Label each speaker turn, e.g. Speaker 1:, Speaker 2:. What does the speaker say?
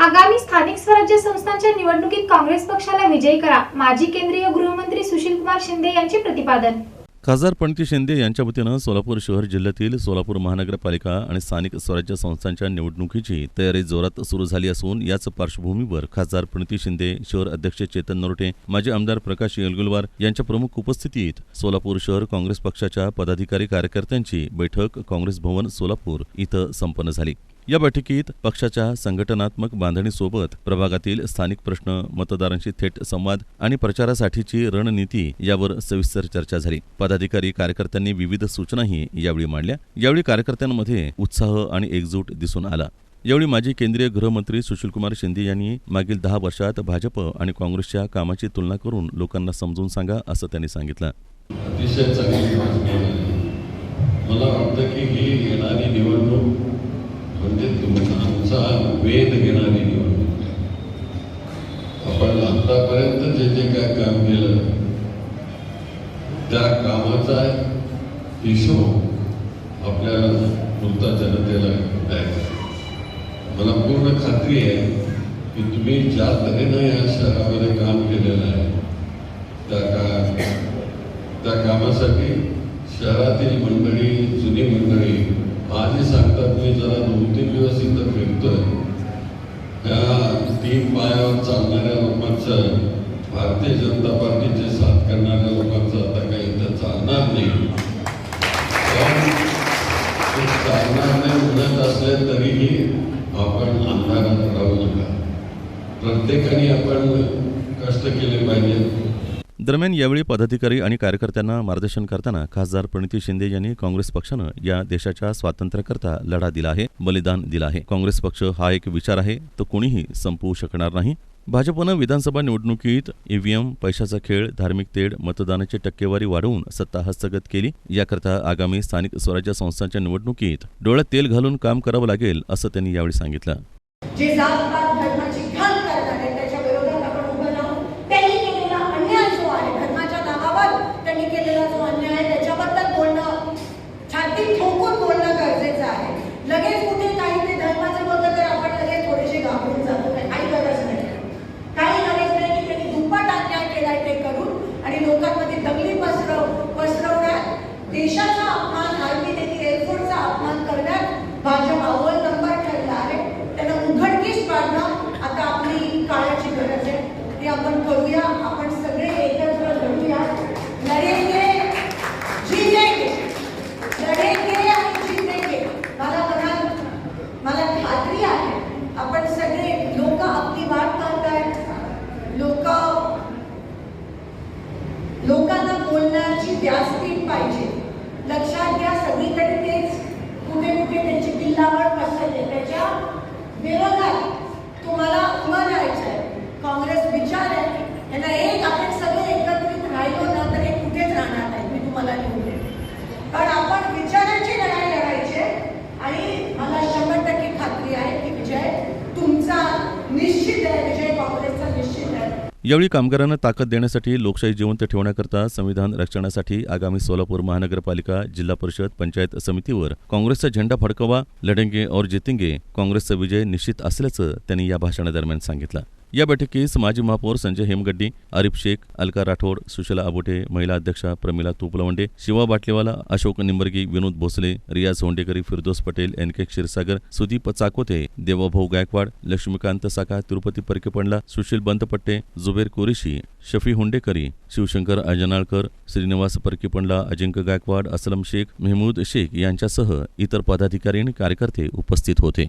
Speaker 1: आगामी स्थानिक स्वराज्य संस्थांच्या निवडणुकीत काँग्रेस पक्षाला विजयी करा. माजी केंद्रीय गृहमंत्री सुशील कुमार शिंदे यांचे प्रतिपादन.
Speaker 2: खासदार पणती शिंदे यांच्या वतीनं सोलापूर शहर जिल्ह्यातील सोलापूर महानगरपालिका आणि स्थानिक स्वराज्य संस्थांच्या निवडणुकीची तयारी जोरात सुरू झाली असून याच पार्श्वभूमीवर खासदार प्रणिती शिंदे शहर अध्यक्ष चेतन नरोटे माजी आमदार प्रकाश येलगुलवार यांच्या प्रमुख उपस्थितीत सोलापूर शहर काँग्रेस पक्षाच्या पदाधिकारी कार्यकर्त्यांची बैठक काँग्रेस भवन सोलापूर इथं संपन्न झाली. या बैठकीत पक्षाच्या संघटनात्मक बांधणीसोबत प्रभागातील स्थानिक प्रश्न मतदारांशी थेट संवाद आणि प्रचारासाठीची रणनीती यावर सविस्तर चर्चा झाली. पदाधिकारी कार्यकर्त्यांनी विविध सूचनाही यावेळी मांडल्या. यावेळी कार्यकर्त्यांमध्ये उत्साह आणि एकजूट दिसून आला. यावेळी माजी केंद्रीय गृहमंत्री सुशीलकुमार शिंदे यांनी मागील दहा वर्षात भाजप आणि काँग्रेसच्या कामाची तुलना करून लोकांना समजून सांगा असं त्यांनी सांगितलं.
Speaker 3: अतिशय चांगली मला वाटतं की ही येणारी निवडणूक आमचा वेध घेणारी निवडणूक. आहे आपण आतापर्यंत जे जे काय काम केलं त्या कामाचा हिशोब आपल्या मुलता जनतेला द्यायचा. मला पूर्ण खात्री आहे की तुम्ही ज्या तऱ्हेनं या शहरामध्ये काम केलेलं आहे त्या का त्या कामासाठी शहरातील मंडळी जुनी मंडळी आजही सांगतात तीन पायावर चालणाऱ्या लोकांचं भारतीय जनता पार्टीचे साथ करणाऱ्या लोकांचं आता काही इथं चालणार नाही. ते चालणार नाही म्हणत असले तरीही आपण अंधारात राहू नका. प्रत्येकाने आपण कष्ट केले पाहिजे
Speaker 2: दरम्यान यावेळी पदाधिकारी आणि कार्यकर्त्यांना मार्गदर्शन करताना खासदार प्रणिती शिंदे यांनी काँग्रेस पक्षानं या देशाच्या स्वातंत्र्याकरता लढा दिला आहे बलिदान दिलं आहे. काँग्रेस पक्ष हा एक विचार आहे तो कोणीही संपवू शकणार नाही. भाजपनं विधानसभा निवडणुकीत ईव्हीएम पैशाचा खेळ धार्मिक तेढ मतदानाची टक्केवारी वाढवून सत्ता हस्तगत केली. याकरता आगामी स्थानिक स्वराज्य संस्थांच्या निवडणुकीत डोळ्यात तेल घालून काम करावं लागेल असं त्यांनी यावेळी सांगितलं
Speaker 4: जे जातपात धर्माची घाण करतात आहे त्याच्या विरोधात आपण उभं राहून त्यांनी केलेला अन्याय जो आहे धर्माच्या नावावर त्यांनी केलेला जो अन्याय आहे त्याच्याबद्दल बोलणं छाती ठोकून बोलणं गरजेचं आहे लगेच कुठे काही ते धर्माचं बोललं तर आपण लगेच थोडेसे घाबरून जातो काही काही गरज नाही काही गरज नाही की त्यांनी दुप्पट अन्याय केलाय ते करून आणि लोकांमध्ये दंगली पसरव पसरवण्यात देशाचा अपमान आर्मी त्यांनी एअरफोर्सचा अपमान करण्यात भाजप अव्वल नंबर ठरला आहे. त्यांना उघडकीस पाडणं आता आपली काळाची गरज आहे. ते आपण करूया. आपण सगळे एकत्र लढूया. लढेंगे जिंकेंगे लढेंगे आणि जिंकेंगे मला म्हणाल मला खात्री आहे. आपण सगळे लोक आपली वाट पाहतायत. लोक लोकांना बोलण्याची व्यास लक्षात घ्या सगळीकडे तेच. कुठे कुठे त्यांची किल्लावर पसरले. त्याच्या विरोधात तुम्हाला उभं राहायचं आहे काँग्रेस विचार आहे यांना एक आपण सगळे एकत्रित राहिलो ना तर हे कुठेच राहणार नाही मी तुम्हाला लिहून देते पण आपण विचाराची लढाई लढायची आहे आणि मला शंभर टक्के खात्री आहे की विजय तुमचा निश्चित आहे विजय काँग्रेसचा निश्चित आहे
Speaker 2: यावेळी कामगारांना ताकद देण्यासाठी लोकशाही जिवंत ठेवण्याकरता संविधान रक्षणासाठी आगामी सोलापूर महानगरपालिका जिल्हा परिषद पंचायत समितीवर काँग्रेसचा झेंडा फडकवा लढेंगे और जितेंगे काँग्रेसचा विजय निश्चित असल्याचं त्यांनी या भाषणादरम्यान सांगितलं. या बैठकीस माजी महापौर संजय हेमगड्डी आरिफ शेख अलका राठोड सुशला आबोटे महिला अध्यक्षा प्रमिला तुपलवंडे शिवा बाटलेवाला अशोक निंबर्गी विनोद भोसले रियाज होंडेकरी फिरदोस पटेल एन के क्षीरसागर सुदीप चाकोते देवाभाऊ गायकवाड लक्ष्मीकांत साका तिरुपती परकेपंडला सुशील बंतपट्टे जुबेर कुरेशी शफी हुंडेकरी शिवशंकर अजनाळकर श्रीनिवास परकीपंडला अजिंक्य गायकवाड असलम शेख मेहमूद शेख यांच्यासह इतर पदाधिकारी आणि कार्यकर्ते उपस्थित होते.